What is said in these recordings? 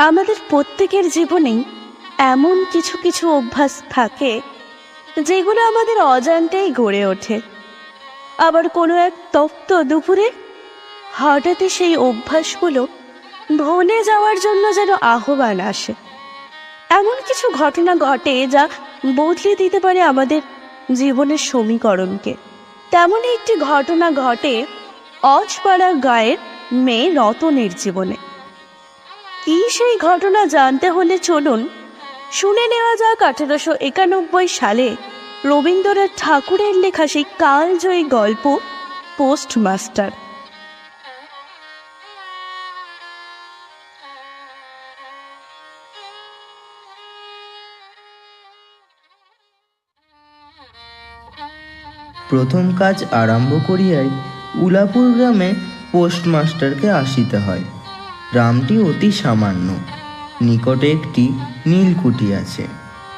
আমাদের প্রত্যেকের জীবনেই এমন কিছু কিছু অভ্যাস থাকে যেগুলো আমাদের অজান্তেই গড়ে ওঠে। আবার কোনো এক তপ্ত দুপুরে হঠাৎই সেই অভ্যাসগুলো ভুলে যাওয়ার জন্য যেন আহ্বান আসে। এমন কিছু ঘটনা ঘটে যা বদলে দিতে পারে আমাদের জীবনের সমীকরণকে। তেমনই একটি ঘটনা ঘটে অজপাড়া গায়ের মেয়ে রতনের জীবনে। কি সেই ঘটনা জানতে হলে চলুন। শুনে নেওয়া যাক আঠেরোশো একানব্বই সালে রবীন্দ্রনাথ ঠাকুরের লেখা সেই কালজয়ী গল্প, পোস্টমাস্টার। প্রথম কাজ আরম্ভ করিয়াই উলাপুর গ্রামে পোস্টমাস্টারকে আসিতে হয়। গ্রামটি অতি সামান্য। নিকটে একটি নীলকুঠি আছে।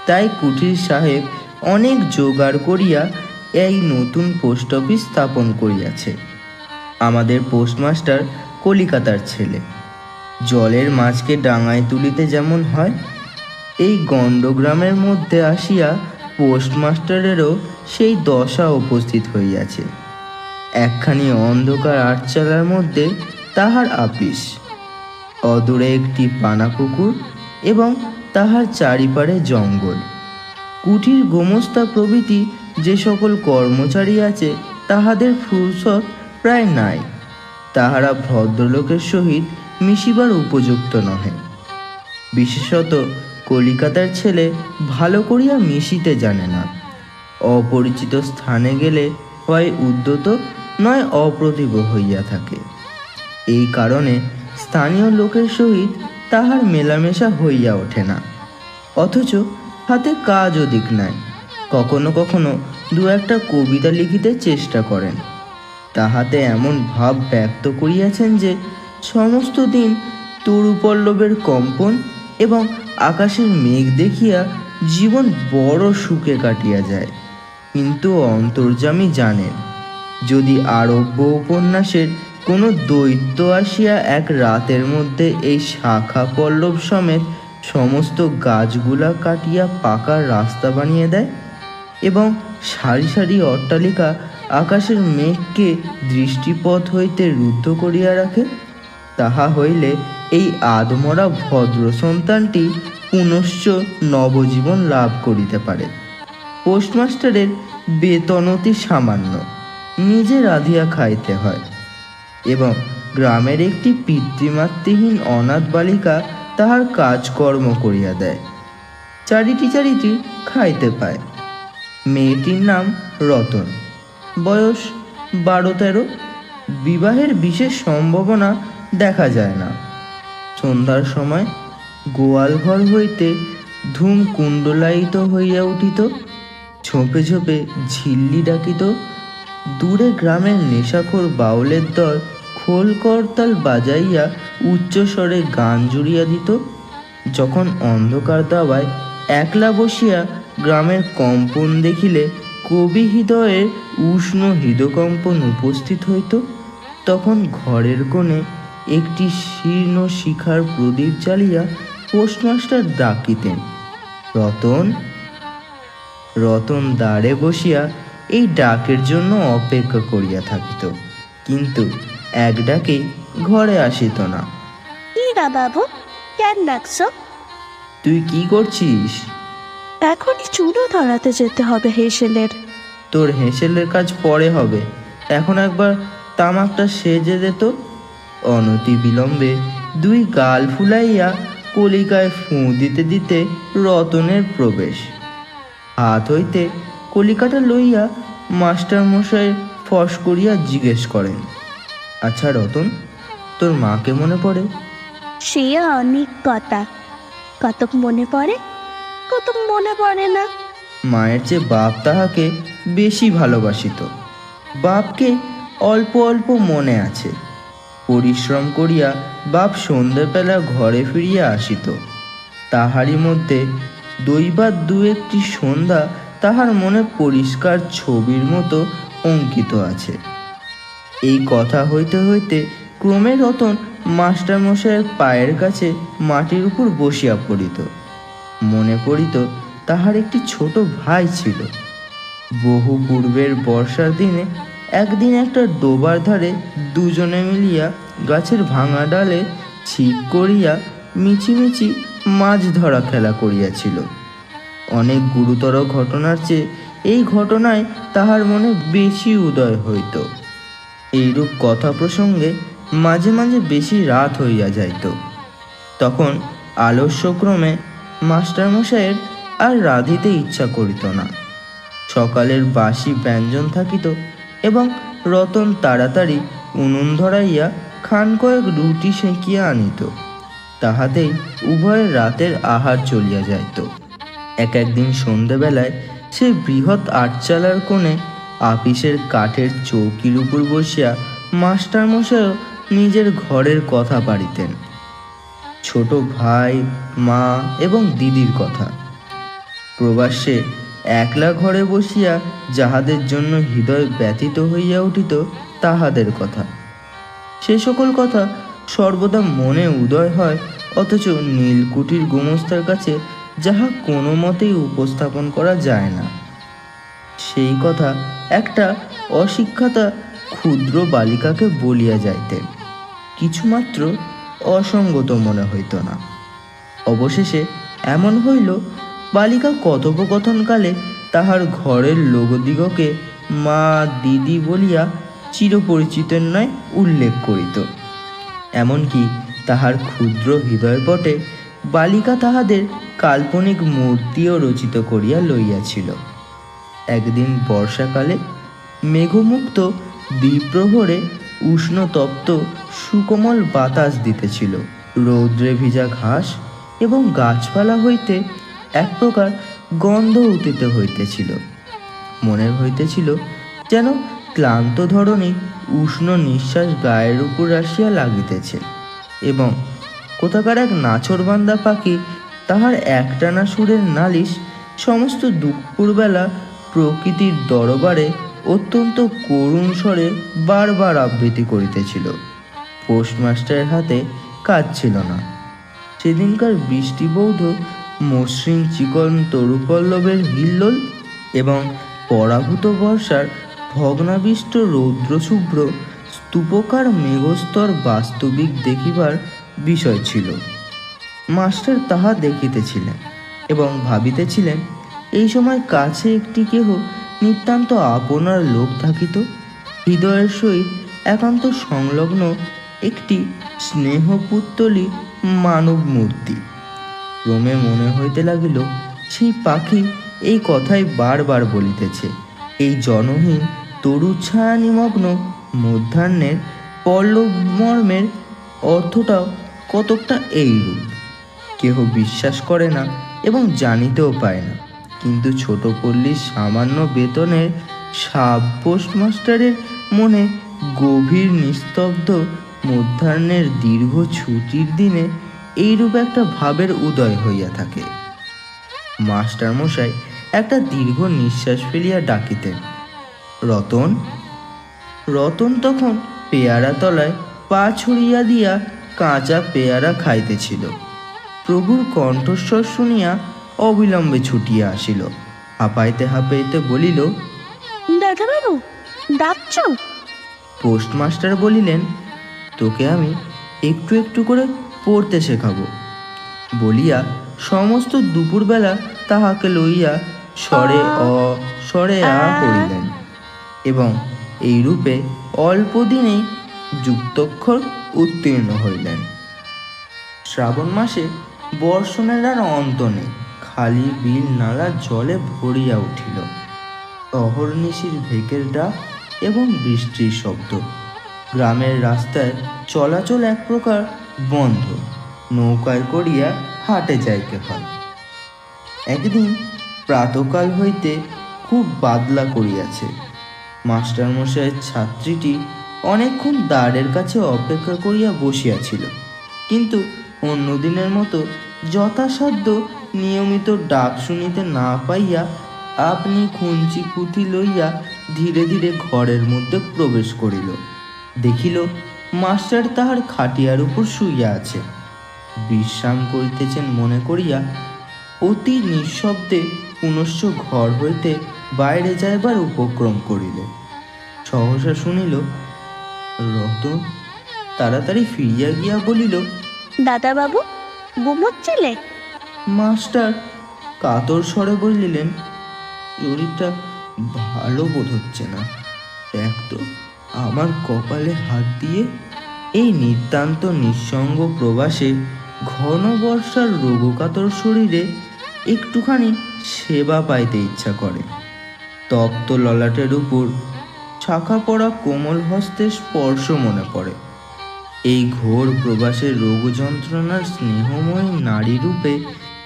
তাই কুঠির সাহেব অনেক জোগাড় করিয়া এই নতুন পোস্ট অফিস স্থাপন করিয়াছে। আমাদের পোস্টমাস্টার কলিকাতার ছেলে। জলের মাছকে ডাঙায় তুলিতে যেমন হয়, এই গণ্ডগ্রামের মধ্যে আসিয়া পোস্টমাস্টারেরও সেই দশা উপস্থিত হইয়াছে। একখানি অন্ধকার আটচালার মধ্যে তাহার আপিস। অদূরে একটি পানা পুকুর এবং তাহার চারিপারে জঙ্গল। কুঠির গোমস্তা প্রভৃতি যে সকল কর্মচারী আছে, তাহাদের ফুরসত প্রায় নাই। তাহারা ভদ্রলোকের সহিত মিশিবার উপযুক্ত নহে। বিশেষত কলিকাতার ছেলে ভালো করিয়া মিশিতে জানে না। অপরিচিত স্থানে গেলে হয় উদ্যত, নয় অপ্রতিভ হইয়া থাকে। এই কারণে স্থানীয় লোকের সহিত তাহার মেলামেশা হইয়া ওঠে না। অথচ হাতে কাজ অধিক নাই। কখনো কখনো দু একটা কবিতা লিখিতে চেষ্টা করেন। তাহাতে এমন ভাব ব্যক্ত করিয়াছেন যে, সমস্ত দিন তরুপল্লবের কম্পন এবং আকাশের মেঘ দেখিয়া জীবন বড় সুখে কাটিয়া যায়। কিন্তু অন্তর্যামী জানেন, যদি আরব্য উপন্যাসের কোনো দৈত্য আসিয়া এক রাতের মধ্যে এই শাখা পল্লব সমেত সমস্ত গাছগুলা কাটিয়া পাকা রাস্তা বানিয়ে দেয় এবং সারি সারি অট্টালিকা আকাশের মেঘকে দৃষ্টিপথ হইতে রুদ্ধ করিয়া রাখে। তাহা হইলে এই আদমরা ভদ্র সন্তানটি পুনশ্চ নবজীবন লাভ করিতে পারে। পোস্টমাস্টারের বেতন অতি সামান্য। নিজে রাধিয়া খাইতে হয়। এবং গ্রামের একটি পিতৃমাতৃহীন অনাথ বালিকা তাহার কাজকর্ম করিয়া দেয়। চারিটি চারিটি খাইতে পায়। মেয়েটির নাম রতন। বয়স বারো তেরো বিবাহের বিশেষ সম্ভাবনা দেখা যায় না। সন্ধ্যার সময় গোয়াল ঘর হইতে ধূম কুণ্ডলায়িত হইয়া উঠিত। ঝোপে ঝোপে ঝিল্লি ডাকিত। দূরে গ্রামের নেশাখোর বাউলের দল খোল করতাল বাজাইয়া উচ্চস্বরে গান জুড়িয়া দিত। যখন অন্ধকার দাওয়ায় একলা বসিয়া গ্রামের কম্পন দেখিলে কবি হৃদয়ের উষ্ণ হৃদকম্পন উপস্থিত হইত, তখন ঘরের কোণে একটি শীর্ণ শিখার প্রদীপ জ্বালিয়া পোস্টমাস্টার ডাকিতেন, রতন রতন দ্বারে বসিয়া এই ডাকের জন্য অপেক্ষা করিয়া থাকিত। কিন্তু এক ডাকেই ঘরে আসিত না। কি না বাবু কেন ডাকছো? তুই কি করছিস? এখনই চুলো ধরাতে যেতে হবে হেসেলের। তোর হেসেলের কাজ পরে হবে। এখন একবার তামাকটা সেজে দে তো। অনতি বিলম্বে দুই গাল ফুলাইয়া কলিকায় ফুঁ দিতে দিতে রতনের প্রবেশ। হাত হইতে কলিকাটা লইয়া মাস্টার মশাই ফস করিয়া জিজ্ঞেস করেন আচ্ছা রতন তোর মাকে মনে পড়ে? সে অনেক কথা। কতক মনে পড়ে কতক মনে পড়ে না। মায়ের চেয়ে বাপ তাহাকে বেশি ভালোবাসিত বাপকে অল্প অল্প মনে আছে। পরিশ্রম করিয়া বাপ সন্ধ্যেবেলা ঘরে ফিরিয়া আসিত। তাহারই মধ্যে দৈবাত দু একটি সন্ধ্যা তাহার মনে পরিষ্কার ছবির মতো অঙ্কিত আছে। এই কথা হইতে হইতে ক্রমে রতন মাস্টারমশাইয়ের পায়ের কাছে মাটির উপর বসিয়া পড়িত। মনে পড়িত তাহার একটি ছোট ভাই ছিল। বহু পূর্বের বর্ষার দিনে একদিন একটা ডোবার ধারে দুজনে মিলিয়া গাছের ভাঙা ডালে ছিপ করিয়া মিছিমিছি মাছ ধরা খেলা করিয়াছিল। অনেক গুরুতর ঘটনার চেয়ে এই ঘটনায় তাহার মনে বেশি উদয় হইত। এইরূপ কথা প্রসঙ্গে মাঝে মাঝে বেশি রাত হইয়া যাইত। তখন আলস্যক্রমে মাস্টারমশাইয়ের আর রাঁধিতে ইচ্ছা করিত না। সকালের বাসি ব্যঞ্জন থাকিত এবং রতন তাড়াতাড়ি উনুন ধরাইয়া খান কয়েক রুটি সেঁকিয়া আনিত। তাহাতেই উভয়ের রাতের আহার চলিয়া যাইত। এক একদিন সন্ধেবেলায় সে বৃহৎ আটচালার কোণে আপিসের কাঠের চৌকির উপর বসিয়া মাস্টারমশাইও নিজের ঘরের কথা পারিতেন ছোট ভাই, মা এবং দিদির কথা। প্রবাসে একলা ঘরে বসিয়া যাহাদের জন্য হৃদয় ব্যথিত হইয়া উঠিত তাহাদের কথা। সে সকল কথা সর্বদা মনে উদয় হয়, অথচ নীলকুঠির গোমস্তার কাছে যাহা কোনো মতেই উপস্থাপন করা যায় না। সেই কথা একটা অশিক্ষাতা ক্ষুদ্র বালিকাকে বলিয়া যাইতেন কিছুমাত্র অসঙ্গত মনে হইত না। অবশেষে এমন হইল, বালিকা কথোপকথনকালে তাহার ঘরের লোকদিগকে মা, দিদি বলিয়া চিরপরিচিতের নয় উল্লেখ করিত। এমনকি তাহার ক্ষুদ্র হৃদয়পটে বালিকা তাহাদের কাল্পনিক মূর্তিও রচিত করিয়া লইয়াছিল। একদিন বর্ষাকালে মেঘমুক্ত দ্বিপ্রহরে উষ্ণতপ্ত সুকোমল বাতাস দিতেছিল। রৌদ্রে ভিজা ঘাস এবং গাছপালা হইতে এক প্রকার গন্ধ উঠিতে হইতেছিল। মনে হইতেছিল যেন ক্লান্ত ধরনে উষ্ণ নিঃশ্বাস গায়ের উপর আসিয়া লাগিতেছে এবং কোথাকার এক নাছরবান্দা পাখি তাহার একটানা সুরের নালিশ সমস্ত দুপুরবেলা প্রকৃতির দরবারে অত্যন্ত করুণ স্বরে বারবার আবৃত্তি করিতেছিল। পোস্টমাস্টারের হাতে কাজ ছিল না। সেদিনকার বৃষ্টিবৌধ মসৃণ চিকন তরুপল্লবের হিল্লোল এবং পরাভূত বর্ষার ভগ্নাবিষ্ট রৌদ্রশুভ্র স্তূপকার মেঘস্তর বাস্তবিক দেখিবার বিষয় ছিল। মাস্টার তাহা দেখিতেছিলেন এবং ভাবিতেছিলেন এই সময় কাছে একটি কেহ নিতান্ত আপনার লোক থাকিত, হৃদয়ের সহিত একান্ত সংলগ্ন একটি স্নেহপুত্তলি মানব মূর্তি। ক্রমে মনে হইতে লাগিল, সেই পাখি এই কথাই বারবার বলিতেছে। এই জনহীন তরু ছায়া নিমগ্ন মধ্যাহ্নের পল্লব মর্মের অর্থটাও কতকটা এইরূপ। কেহ বিশ্বাস করে না এবং জানিতেও পায় না। কিন্তু ছোট পল্লীর সামান্য বেতনের সাব পোস্টমাস্টারের মনে গভীর নিস্তব্ধ মধ্যাহ্নের দীর্ঘ ছুটির দিনে এইরূপ একটা ভাবের উদয় হইয়া থাকে। মাস্টার মশাই একটা দীর্ঘ নিঃশ্বাস ফেলিয়া ডাকিতেন, রতন রতন তখন পেয়ারা তলায় পা ছড়িয়া দিয়া কাঁচা পেয়ারা খাইতেছিল। প্রভুর কণ্ঠস্বর শুনিয়া অবিলম্বে ছুটিয়া আসিল। হাঁপাইতে হাঁপাইতে বলিল দাদাবাবু ডাকছ? পোস্টমাস্টার বলিলেন তোকে আমি একটু একটু করে পড়তে শেখাবো। বলিয়া সমস্ত দুপুরবেলা তাহাকে লইয়া স্বরে অ স্বরে আ করিলেন এবং এই রূপে অল্প দিনেই যুক্তক্ষর উত্তীর্ণ হইলেন। শ্রাবণ মাসে বর্ষণের আর অন্ত নেই। খালি বিল নালা জলে ভরিয়া উঠিল। অহর্নিশির ভেকের ডাক এবং বৃষ্টির শব্দ। গ্রামের রাস্তায় চলাচল এক প্রকার বন্ধ। নৌকায় করিয়া হাটে যাইতে হয়। একদিন প্রাতকাল হইতে খুব বাদলা করিয়াছে। মাস্টারমশাইয়ের ছাত্রীটি অনেকক্ষণ দ্বারের কাছে অপেক্ষা করিয়া বসিয়াছিল। কিন্তু অন্য দিনের মতো যথাসাধ্য নিয়মিত ডাক শুনিতে না পাইয়া আপনি খুঞ্চি পুঁথি লইয়া ধীরে ধীরে ঘরের মধ্যে প্রবেশ করিল। দেখিল, মাস্টার তাহার খাটিয়ার উপর শুইয়া আছে। বিশ্রাম করিতেছেন মনে করিয়া অতি নিঃশব্দে পুনশ্চ ঘর হইতে বাইরে যাইবার উপক্রম করিল। সহসা শুনিল, রতন, তাড়াতাড়ি ফিরিয়া গিয়া বলিল, দাদাবাবু ঘুমোচ্ছিলে মাস্টার কাতর স্বরে বলিলেন শরীরটা ভালো বোধ হচ্ছে না। দেখ তো, আমার কপালে হাত দিয়ে এই নিতান্ত নিঃসঙ্গ প্রবাসে ঘন বর্ষার রোগকাতর শরীরে একটুখানি সেবা পাইতে ইচ্ছা করে। তপ্ত ললাটের উপর শাখা পড়া কোমল হস্তে স্পর্শ মনে পড়ে। এই ঘোর প্রবাসের রোগ যন্ত্রণার স্নেহময় নারী রূপে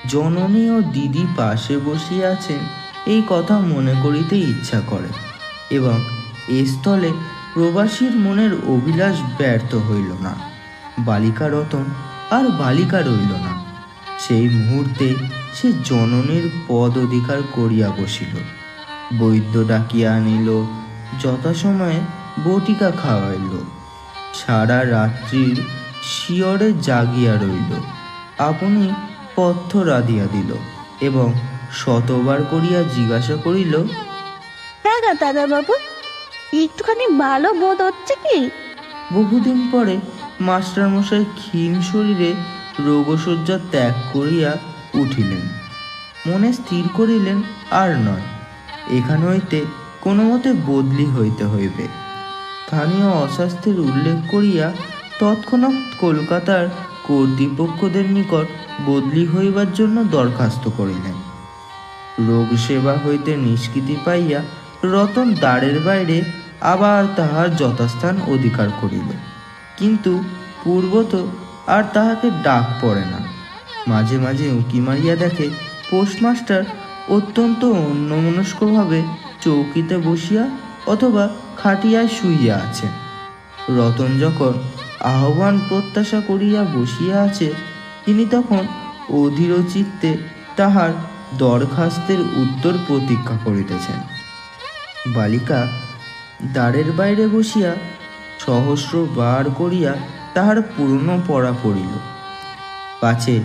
জননী ও দিদি পাশে বসিয়া আছেন, এই কথা মনে করিতে ইচ্ছা করে এবং এ স্থলে প্রবাসীর মনের অভিলাষ ব্যর্থ হইল না। বালিকা রতন আর বালিকা রইল না। সেই মুহূর্তে সে জননীর পদ অধিকার করিয়া বসিল। বৈদ্য ডাকিয়া আনিল, যথাসময়ে বটিকা খাওয়াইল। সারা রাত্রির শিয়রে জাগিয়া রইল। আপনি পথ্য রাধিয়া দিল এবং শতবার করিয়া জিজ্ঞাসা করিল হ্যাঁ গা দাদাবাবু একটুখানি ভালো বোধ হচ্ছে কি? বহুদিন পরে মাস্টারমশাই ক্ষীণ শরীরে রোগশয্যা ত্যাগ করিয়া উঠিলেন। মনে স্থির করিলেন আর নয় এখান হইতে কোনো মতে বদলি হইতে হইবে। স্থানীয় অস্বাস্থ্যের উল্লেখ করিয়া তৎক্ষণাৎ কলকাতার কর্তৃপক্ষদের নিকট বদলি হইবার জন্য দরখাস্ত করিলেন। রোগ সেবা হইতে নিষ্কৃতি পাইয়া রতন দ্বারের বাইরে আবার তাহার যথাস্থান অধিকার করিল। কিন্তু পূর্বত আর তাহাকে ডাক পড়ে না। মাঝে মাঝে উঁকি মারিয়া দেখে পোস্টমাস্টার অত্যন্ত অন্যমনস্কভাবে চৌকিতে বসিয়া অথবা খাটিয়ায় শুইয়া আছেন। রতন যখন আহ্বান প্রত্যাশা করিয়া বসিয়া আছে, তিনি তখন অধীর চিত্তে তাহার দরখাস্তের উত্তর প্রতীক্ষা করিতেছেন। বালিকা দ্বারের বাইরে বসিয়া সহস্র বার করিয়া তাহার পুরনো পড়া পড়িল। পাছে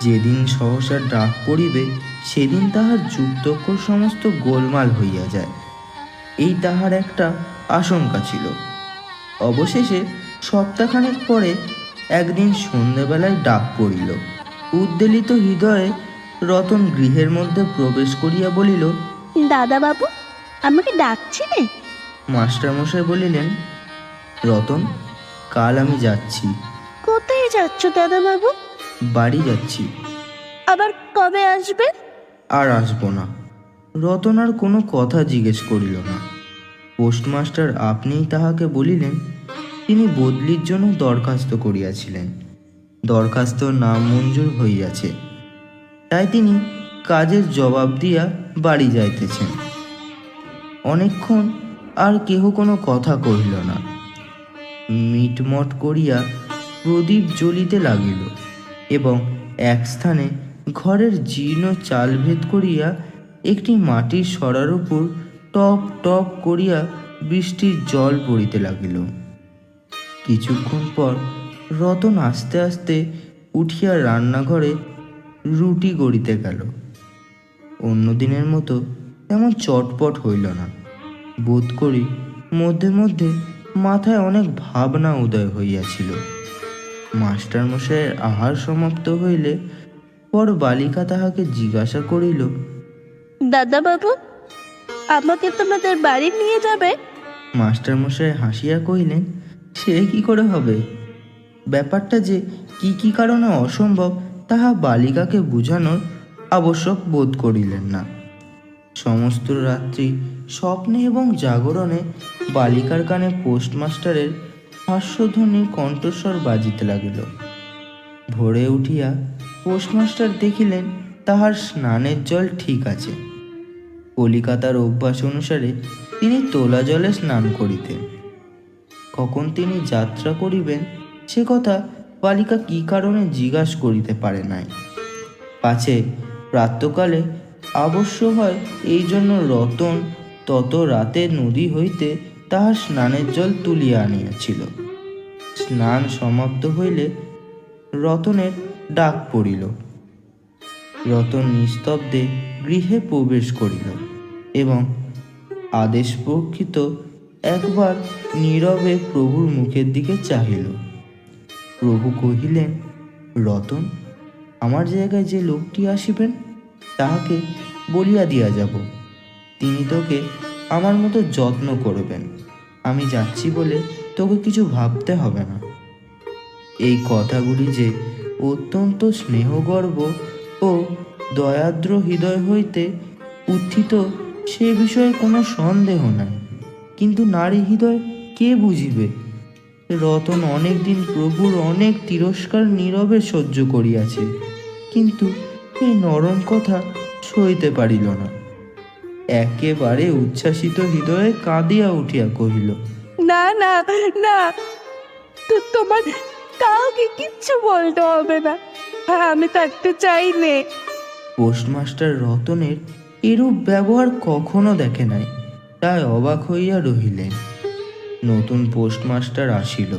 যেদিন সহসা ডাক পড়িবে সেদিন তাহার যুক্তক্ষর সমস্ত গোলমাল হইয়া যায়। এই তাহার একটা আশঙ্কা ছিল। অবশেষে সপ্তাহখানেক পরে একদিন সন্ধ্যাবেলায় ডাক পড়িল। উদ্বেলিত হৃদয়ে রতন গৃহের মধ্যে প্রবেশ করিয়া বলিল দাদাবাবু আমাকে ডাকছিলে? মাস্টারমশাই বলিলেন রতন কাল আমি যাচ্ছি। কোথায় যাচ্ছ দাদা বাবু বাড়ি যাচ্ছি। আবার কবে আসবে? আর আসব না। রতন আর কোনো কথা জিজ্ঞেস করিল না। পোস্টমাস্টার আপনিই তাহাকে বলিলেন তিনি বদলির জন্য দরখাস্ত করিয়াছিলেন। দরখাস্ত নাম মঞ্জুর হইয়াছে। তাই তিনি কাজের জবাব দিয়া বাড়ি যাইতেছেন। অনেকক্ষণ আর কেহ কোনো কথা কহিল না। মিটমট করিয়া প্রদীপ জ্বলিতে লাগিল এবং এক স্থানে ঘরের জীর্ণ চাল ভেদ করিয়া একটি মাটির সরার উপর টপ টপ করিয়া বৃষ্টির জল পড়িতে লাগিল। কিছুক্ষণ পর রতন আস্তে আস্তে উঠিয়া রান্নাঘরে রুটি গড়িতে গেল। অন্য দিনের মতো তেমন চটপট হইল না। বোধ করি মধ্যে মধ্যে মাথায় অনেক ভাবনা উদয় হইয়াছিল। মাস্টারমশাইয়ের আহার সমাপ্ত হইলে পর বালিকা তাহাকে জিজ্ঞাসা করিল দাদাবাবু আমাকে তোমাদের বাড়ি নিয়ে যাবে? মাস্টারমশাই হাসিয়া কহিলেন সে কি করে হবে? ব্যাপারটা যে কি কি কারণে অসম্ভব, তাহা বালিকাকে বুঝানোর আবশ্যক বোধ করিলেন না। সমস্ত রাত্রি স্বপ্নে এবং জাগরণে বালিকার কানে পোস্টমাস্টারের হাস্যধ্বনির কণ্ঠস্বর বাজিতে লাগিল। ভোরে উঠিয়া পোস্টমাস্টার দেখিলেন, তাহার স্নানের জল ঠিক আছে। কলিকাতার অভ্যাস অনুসারে তিনি তোলা জলে স্নান করিতেন। কখন তিনি যাত্রা করিবেন, সে কথা বালিকা কি কারণে জিজ্ঞাস করিতে পারে নাই। পাছে প্রাতকালে আবশ্য হয় এই জন্য রতন তত রাতে নদী হইতে তাহার স্নানের জল তুলিয়া আনিয়াছিল। স্নান সমাপ্ত হইলে রতনের ডাক পড়িল। রতন নিস্তব্ধে গৃহে প্রবেশ করিল এবং আদেশ প্রকৃত একবার নীরবে প্রভুর মুখের দিকে চাহিল। প্রভু কহিলেন, রতন, আমার জায়গায় যে লোকটি আসিবেন, তাহাকে বলিয়া দিয়া যাব। তিনি তোকে আমার মতো যত্ন করবেন। আমি যাচ্ছি বলে তোকে কিছু ভাবতে হবে না। এই কথাগুলি যে অত্যন্ত স্নেহগর্ব ও দয়াদ্র হৃদয় হইতে উত্থিত, সে বিষয়ে কোনো সন্দেহ নাই। কিন্তু নারী হৃদয় কে বুঝিবে? রতন অনেক দিন প্রভুর অনেক তিরস্কার নীরবে সহ্য করিয়াছে কিন্তু এই নরম কথা সইতে পারিল না। একেবারে উচ্ছ্বাসিত হৃদয়ে কাঁদিয়া উঠিয়া কহিল না না না তো তোমার কাউকে কিচ্ছু বলতে হবে না। আমি থাকতে চাই নে। পোস্টমাস্টার রতনের এরূপ ব্যবহার কখনো দেখে নাই। তাই অবাক হইয়া রহিলেন। নতুন পোস্টমাস্টার আসিল।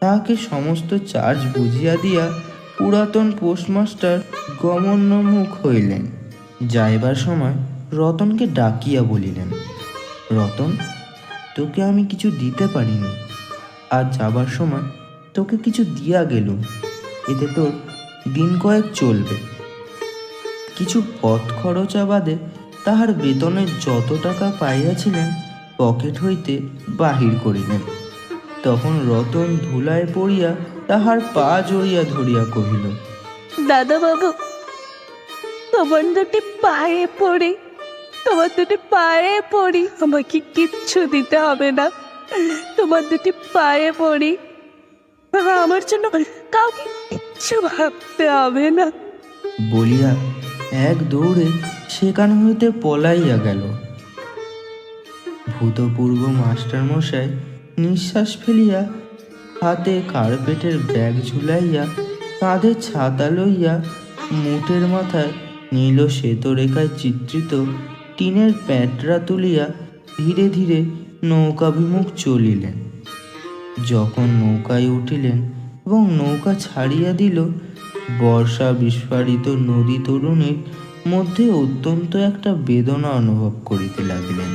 তাহাকে সমস্ত চার্জ বুঝিয়া দিয়া পুরাতন পোস্টমাস্টার গমন্যমুখ হইলেন। যাইবার সময় রতনকে ডাকিয়া বলিলেন, রতন, তোকে আমি কিছু দিতে পারিনি। আর যাবার সময় তোকে কিছু দিয়া গেলুম। এতে তোর দিন কয়েক চলবে। কিছু পথ খরচা বাদে তাহার বেতনের যত টাকা পাইয়াছিলেন পকেট হইতে বাহির করিলেন। তখন রতন ধুলায় পড়িয়া তাহার পা জড়িয়া ধরিয়া কহিল দাদা বাবু তোমার দুটি পায়ে পড়ি তোমার দুটি পায়ে পড়ি আমাকে কিচ্ছু দিতে হবে না। তোমার দুটি পায়ে পড়ি আমার জন্য কাউকে কিচ্ছু ভাবতে হবে না। বলিয়া এক দৌড়ে সেখান হইতে পলাইয়া গেল। ভূতপূর্ব মাস্টার মশাই নিঃশ্বাস ফেলিয়া হাতে কার্পেটের ব্যাগ ঝুলাইয়া কাঁধে ছাতা লইয়া মুটের মাথায় নীল শ্বেতরেখায় চিত্রিত টিনের প্যাঁটরা তুলিয়া ধীরে ধীরে নৌকাভিমুখ চলিলেন। যখন নৌকায় উঠিলেন এবং নৌকা ছাড়িয়া দিল, বর্ষা বিস্ফারিত নদী তরুণীর মধ্যে অত্যন্ত একটা বেদনা অনুভব করিতে লাগলেন।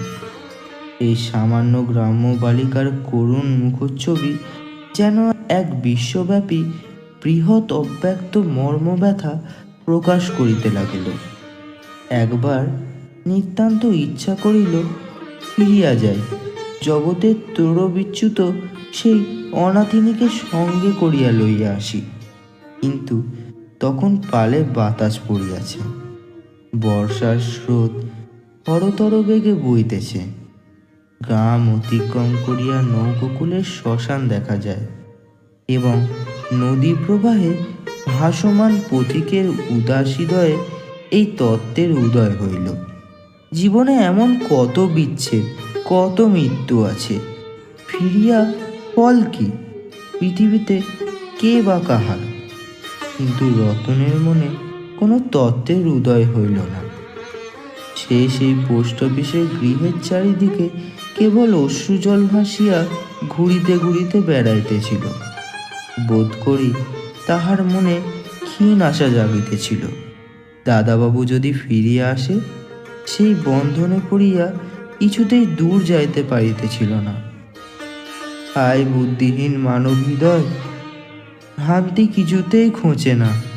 এই সামান্য গ্রাম্য বালিকার করুণ মুখচ্ছবি যেন এক বিশ্বব্যাপী বৃহৎ অব্যক্ত মর্মব্যথা প্রকাশ করিতে লাগিল। একবার নিতান্ত ইচ্ছা করিল, ফিরিয়া যায় জগতের তরবিচ্যুত সেই অনাথিনীকে সঙ্গে করিয়া লইয়া আসি। কিন্তু তখন পালে বাতাস পড়িয়াছে। বর্ষার স্রোত হরতর বেগে বইতেছে। গ্রাম অতিক্রম করিয়া নৌকোকুলের শ্মশান দেখা যায় এবং নদী প্রবাহে ভাসমান পথিকের উদাস হৃদয়ে এই তত্ত্বের উদয় হইল। জীবনে এমন কত বিচ্ছেদ, কত মৃত্যু আছে, ফিরিয়া ফল কি? পৃথিবীতে কে বা কাহার? কিন্তু রতনের মনে কোনো তত্ত্বের উদয় হইল না। সে সেই পোস্ট অফিসের গৃহের চারিদিকে কেবল অশ্রুজল ভাসিয়া ঘুরিতে ঘুরিতে বেড়াইতেছিল। বোধ করি তাহার মনে ক্ষীণ আশা জাগিতেছিল। দাদাবাবু যদি ফিরিয়া আসে, সেই বন্ধনে পড়িয়া কিছুতেই দূর যাইতে পারিতেছিল না। হায় বুদ্ধিহীন মানব হৃদয় ভ্রান্তি কিছুতেই খোঁচে না।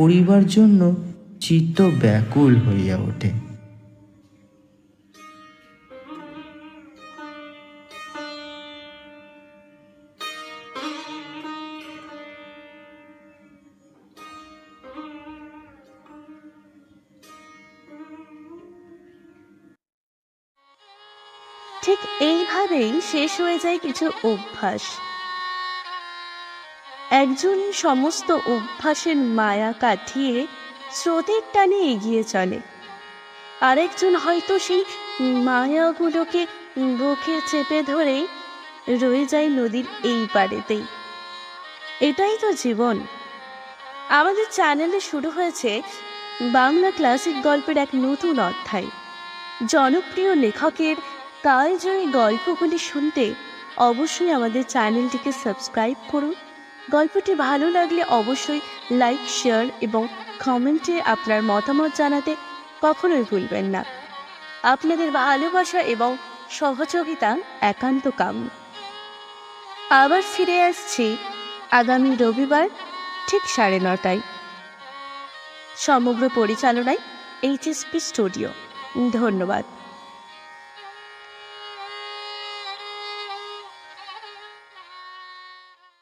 পরিবার জন্য চিত্ত ব্যাকুল হইয়া ওঠে। ঠিক এইভাবেই শেষ হয়ে যায় কিছু অভ্যাস। একজন সমস্ত অভ্যাসের মায়া কাটিয়ে স্রোতের টানে এগিয়ে চলে। আরেকজন হয়তো সেই মায়াগুলোকে বুকে চেপে ধরে রয়ে যায় নদীর এই পাড়েতেই এটাই তো জীবন। আমাদের চ্যানেলে শুরু হয়েছে বাংলা ক্লাসিক গল্পের এক নতুন অধ্যায়। জনপ্রিয় লেখকের কালজয়ী গল্পগুলি শুনতে অবশ্যই আমাদের চ্যানেলটিকে সাবস্ক্রাইব করুন। গল্পটি ভালো লাগলে অবশ্যই লাইক, শেয়ার এবং কমেন্টে আপনার মতামত জানাতে কখনোই ভুলবেন না। আপনাদের ভালোবাসা এবং সহযোগিতা একান্ত কাম্য। আবার ফিরে আসছি আগামী রবিবার ঠিক সাড়ে নটায়। সমগ্র পরিচালনায় এইচএসপি স্টুডিও। ধন্যবাদ।